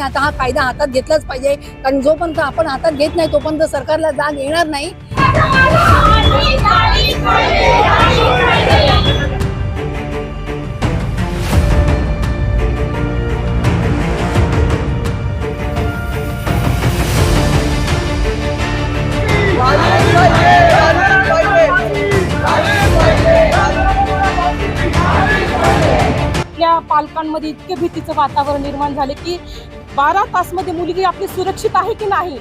सरकारने आता हा कायदा हातात घेतलाच पाहिजे. कारण जोपर्यंत आपण हातात घेत नाही तोपर्यंत सरकारला जाग येणार नाही. पालकांमध्ये इतके भीतीचं वातावरण निर्माण झाले की बारा तास मध्य मुलगी आपली सुरक्षित आहे की नाही?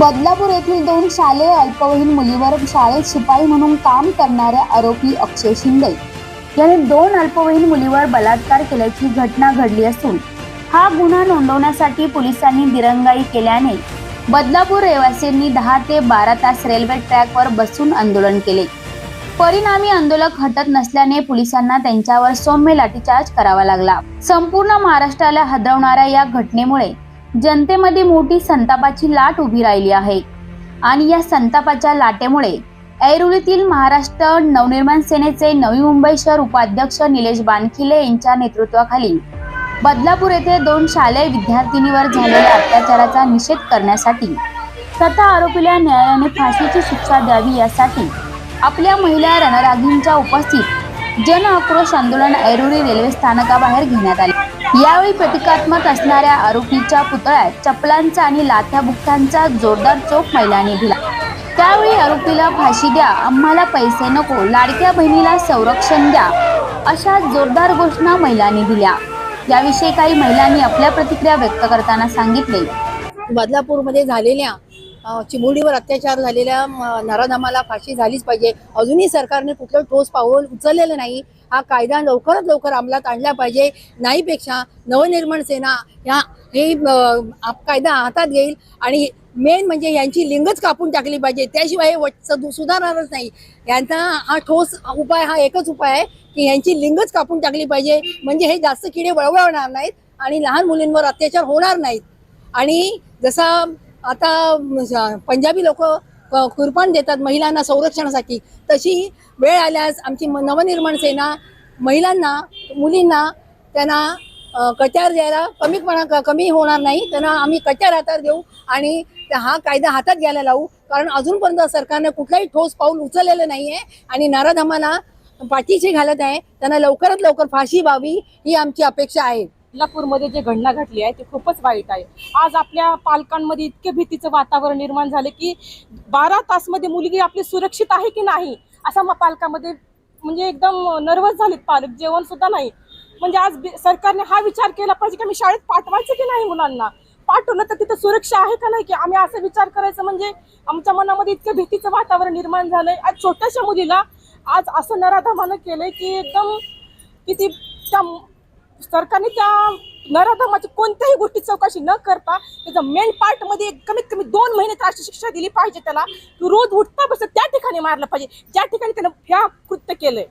बदलापूर येथील दोन शालेय अल्पवयीन मुलीवर शाळेत शिपाई म्हणून काम करणाऱ्या आरोपी अक्षय शिंदे याने दोन अल्पवयीन मुलीवर बलात्कार केल्याची घटना घडली असून हा गुन्हा नोंदवण्यासाठी पोलिसांनी दिरंगाई केल्याने बदलापूर रहिवासींनी दहा ते बारा तास रेल्वे ट्रॅकवर बसून आंदोलन केले. परिणामी आंदोलक हटत नसल्याने पोलिसांना त्यांच्यावर सौम्य लाठीचार्ज करावा लागला. संपूर्ण महाराष्ट्राला हदरवणाऱ्या या घटनेमुळे जनतेमध्ये मोठी संतापाची लाट उभी राहिली आहे. आणि या संतापाच्या लाटेमुळे ऐरोलीतील महाराष्ट्र नवनिर्माण सेनेचे नवी मुंबई शहर उपाध्यक्ष निलेश बानखिले यांच्या नेतृत्वाखाली बदलापूर येथे दोन शालेय विद्यार्थिनीवर झालेल्या अत्याचाराचा निषेध करण्यासाठी तथा आरोपीला न्यायालयाने फाशीची शिक्षा द्यावी यासाठी आपल्या महिला रणरागींच्या उपस्थित जन आक्रोश आंदोलन ऐरोली रेल्वे स्थानकाबाहेर घेण्यात आले. यावेळी प्रतिकात्मक असणाऱ्या आरोपीच्या पुतळ्यात चपलांचा आणि लाथ्या बुक्क्यांचा जोरदार चोख महिलांनी दिला. त्यावेळी आरोपीला फाशी द्या आम्हाला पैसे नको लाडक्या बहिणीला संरक्षण द्या अशा जोरदार घोषणा महिलांनी दिल्या. याविषयी काही महिलांनी आपल्या प्रतिक्रिया व्यक्त करताना सांगितले. बदलापूरमध्ये झालेल्या अ, चिमुरडीवर अत्याचार झालेल्या म, नराधमाला फाशी झालीच पाहिजे. अजूनही सरकारने कुठलं ठोस पाऊल उचललेलं नाही. हा कायदा लवकरात लवकर अंमलात आणला पाहिजे. नाहीपेक्षा नवनिर्माण सेना ह्या हे कायदा हातात घेईल आणि मेन म्हणजे यांची लिंगच कापून टाकली पाहिजे. त्याशिवाय हे सुधारणारच नाही. यांचा हा ठोस उपाय हा एकच उपाय आहे की यांची लिंगच कापून टाकली पाहिजे. म्हणजे हे जास्त किडे वळवळणार नाहीत आणि लहान मुलींवर अत्याचार होणार नाहीत. आणि जसा आता पंजाबी लोक कुरपण देतात महिलांना संरक्षणासाठी. तशी वेळ आल्यास आमची म- नवनिर्माण सेना महिलांना मुलींना त्यांना कट्यार द्यायला कमीपणा क- कमी होणार नाही. त्यांना आम्ही कट्यार हातात देऊ आणि त्या- हा कायदा हातात घ्यायला लावू. कारण अजूनपर्यंत सरकारनं कुठलाही ठोस पाऊल उचललेलं नाही आहे आणि नाराधमाला पाठीशी घालत आहे. त्यांना लवकरात लवकर फाशी व्हावी ही आमची अपेक्षा आहे. कोल्हापूरमध्ये जे घटना घडली आहे ते खूपच वाईट आहे. आज आपल्या पालकांमध्ये इतके भीतीचं वातावरण निर्माण झालं की बारा तासमध्ये मुलगी आपली सुरक्षित आहे की नाही असा मग पालकामध्ये म्हणजे एकदम नर्वस झालेत पालक जेवण सुद्धा नाही. म्हणजे आज सरकारने हा विचार केला पाहिजे की आम्ही शाळेत पाठवायचं की नाही मुलांना? पाठवलं तर तिथं सुरक्षा आहे का नाही? की आम्ही असं विचार करायचं म्हणजे आमच्या मनामध्ये इतकं भीतीचं वातावरण निर्माण झालंय. आज छोट्याशा मुलीला आज असं नराधमानं केलंय की एकदम किती त्या सरकारने त्या नराधमाची कोणत्याही गोष्टी चौकशी न करता त्याचा मेन पार्टमध्ये कमीत कमी दोन महिने त्रासची शिक्षा दिली पाहिजे त्याला. तू रोज उठता बसत त्या ठिकाणी मारलं पाहिजे. ज्या ठिकाणी त्यानं ह्या कृत्य केलंय.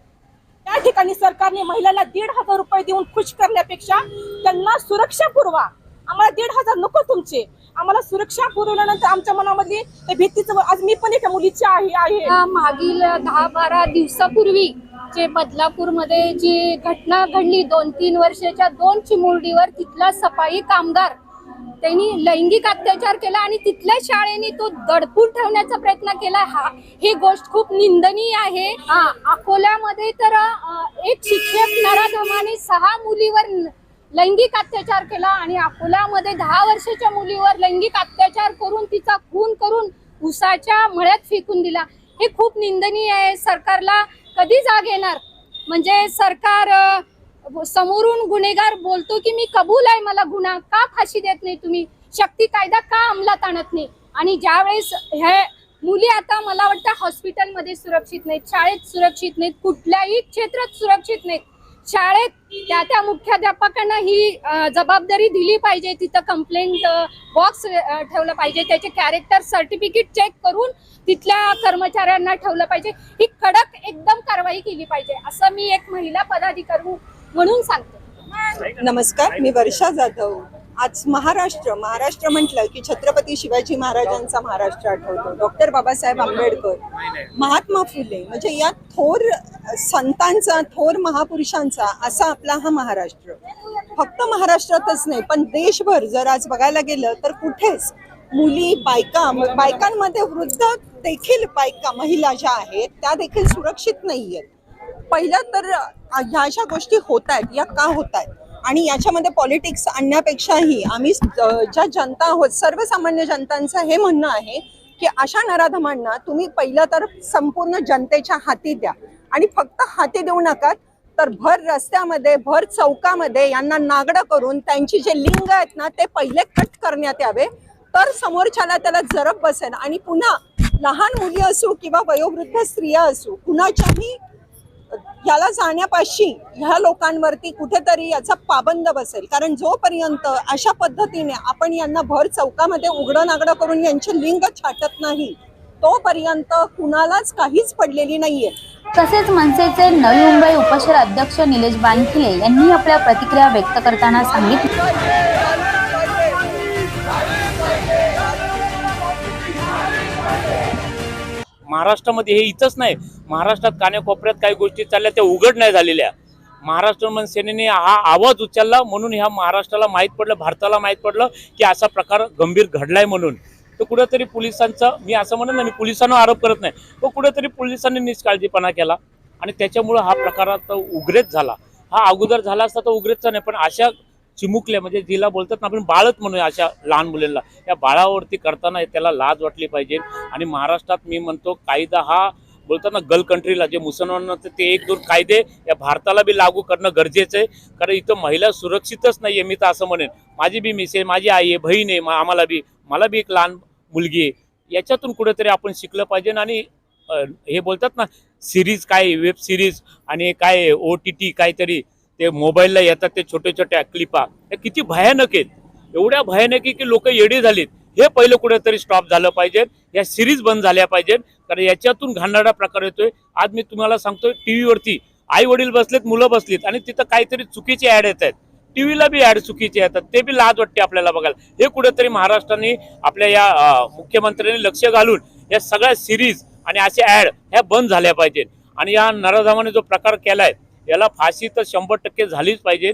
त्या ठिकाणी सरकारने महिलाला दीड हजार रुपये देऊन खुश करण्यापेक्षा त्यांना सुरक्षा पुरवा. आम्हाला दीड हजार नको तुमचे. आम्हाला सुरक्षा पुरवल्यानंतर आमच्या मनामध्ये भीतीचं आज मी पण एका मुलीची आहे. मागील दहा बारा दिवसापूर्वी जे बदलापूरमध्ये जी घटना घडली दोन तीन वर्षाच्या दोन चिमुरडीवर तिथला सफाई कामगार त्यांनी लैंगिक अत्याचार केला आणि तिथल्या शाळेने तो दडपून ठेवण्याचा प्रयत्न केला. हा ही गोष्ट खूप निंदनीय आहे. अकोल्यामध्ये तर एक शिक्षक नराधमाने सहा मुलीवर लैंगिक अत्याचार केला आणि अकोल्यामध्ये दहा वर्षाच्या मुलीवर लैंगिक अत्याचार करून तिचा खून करून उसाच्या मळ्यात फेकून दिला. हे खूप निंदनीय आहे. सरकारला कधी जाग येणार? म्हणजे सरकार समोरून गुन्हेगार बोलतो की मी कबूल आहे मला गुन्हा का फाशी देत नाही तुम्ही? शक्ती कायदा का अंमलात आणत नाही? आणि ज्यावेळेस हे मुली आता मला वाटतं हॉस्पिटलमध्ये सुरक्षित नाहीत शाळेत सुरक्षित नाहीत कुठल्याही क्षेत्रात सुरक्षित नाहीत. शाळेत त्या त्या मुख्याध्यापकांना ही जबाबदारी दिली पाहिजे. तिथं कंप्लेंट बॉक्स ठेवलं पाहिजे. त्याचे कॅरेक्टर सर्टिफिकेट चेक करून तिथल्या कर्मचाऱ्यांना ठेवलं पाहिजे. ही कडक एकदम कारवाई केली पाहिजे. असं मी एक महिला पदाधिकारी म्हणून सांगते. नमस्कार. मी वर्षा जाधव. आज महाराष्ट्र महाराष्ट्र म्हटलं की छत्रपती शिवाजी महाराजांचा महाराष्ट्र आठवतो. डॉक्टर बाबासाहेब आंबेडकर महात्मा फुले म्हणजे या थोर संतांचा थोर महापुरुषांचा असा आपला हा महाराष्ट्र. फक्त महाराष्ट्रातच नाही पण देशभर जर आज बघायला गेलं तर कुठेच मुली बायका बायकांमध्ये वृद्ध देखील बायका महिला ज्या आहेत त्या देखील सुरक्षित नाही आहेत पहिलं तर ह्या अशा गोष्टी होत आहेत या का होत आहेत? आणि याच्यामध्ये पॉलिटिक्स आणण्यापेक्षाही आम्ही ज्या जनता आहोत सर्वसामान्य जनतांचं हे म्हणणं आहे की अशा नराधमांना तुम्ही पहिलं तर संपूर्ण जनतेच्या हाती द्या. आणि फक्त हाती देऊ नका तर भर रस्त्यामध्ये भर चौकामध्ये यांना नागडं करून त्यांची जे लिंग आहेत ना ते पहिले कट करण्यात यावे. तर समोरच्याला त्याला जरब बसेल. आणि पुन्हा लहान मुली असो किंवा वयोवृद्ध स्त्रिया असो कुणाच्याही याला जाण्यापाशी ह्या लोकांवरती कुठेतरी याचा पाबंद बसेल. कारण जोपर्यंत अशा पद्धतीने आपण यांना भर चौकामध्ये उघडं नागडं करून यांचे लिंग छाटत नाही तोपर्यंत कुणालाच काहीच पडलेली नाहीये. तसेच मनसेचे नवी मुंबई उपशहर अध्यक्ष निलेश बानखिले यांनी आपल्या प्रतिक्रिया व्यक्त करताना सांगितलं. महाराष्ट्रामध्ये हे इथंच नाही. महाराष्ट्रात कान्याकोपऱ्यात काही गोष्टी चालल्या त्या उघड नाही झालेल्या. महाराष्ट्र सेनेने हा आवाज उचलला म्हणून ह्या महाराष्ट्राला माहीत पडलं भारताला माहीत पडलं की असा प्रकार गंभीर घडलाय म्हणून. तर कुठेतरी पोलिसांचा मी असं म्हणत नाही मी पोलिसांना आरोप करत नाही. पण कुठेतरी पोलिसांनी निष्काळजीपणा केला आणि त्याच्यामुळं हा प्रकार आता उग्रेच झाला. हा अगोदर झाला असता तर उग्रेचचा नाही पण अशा चिमुकल्या म्हणजे जिला बोलतात ना आपण बाळच म्हणूया अशा लहान मुलींना. या बाळावरती करताना त्याला लाज वाटली पाहिजे. आणि महाराष्ट्रात मी म्हणतो कायदा हा बोलतात ना गल कंट्रीला जे मुसलमान ते एक दोन कायदे या भारताला बी लागू करणं गरजेचं आहे. कारण इथं महिला सुरक्षितच नाही आहे मी तर असं म्हणेन. माझी बी मिस आहे माझी आई आहे बहीण आहे मा- आम्हाला बी मला बी एक लहान मुलगी आहे. याच्यातून कुठेतरी आपण शिकलं पाहिजे. आणि हे बोलतात ना सिरीज काय वेब सिरीज आणि काय ओ टी टी काहीतरी ते मोबाईलला येतात ते छोटे छोट्या क्लिपा. हे किती भयानक आहेत. एवढ्या भयानक आहे की लोक येडी झालीत. हे पहिलं कुठेतरी स्टॉप झालं पाहिजे. या सिरीज बंद झाल्या पाहिजेत कारण याच्यातून घाणेरडा प्रकार येतोय. आज मी तुम्हाला सांगतोय टीव्हीवरती आई वडील बसलेत मुलं बसलीत आणि तिथं काहीतरी चुकीचे ऍड येत आहेत टीव्हीला बी ऍड चुकीचे येतात. ते बी लाज वाटते आपल्याला बघायला. हे कुठेतरी महाराष्ट्राने आपल्या या मुख्यमंत्र्यांनी लक्ष घालून या सगळ्या सिरीज आणि असे ऍड ह्या बंद झाल्या पाहिजेत. आणि या नराधामाने जो प्रकार केलाय याला फाशी तर शंभर टक्के झालीच पाहिजे.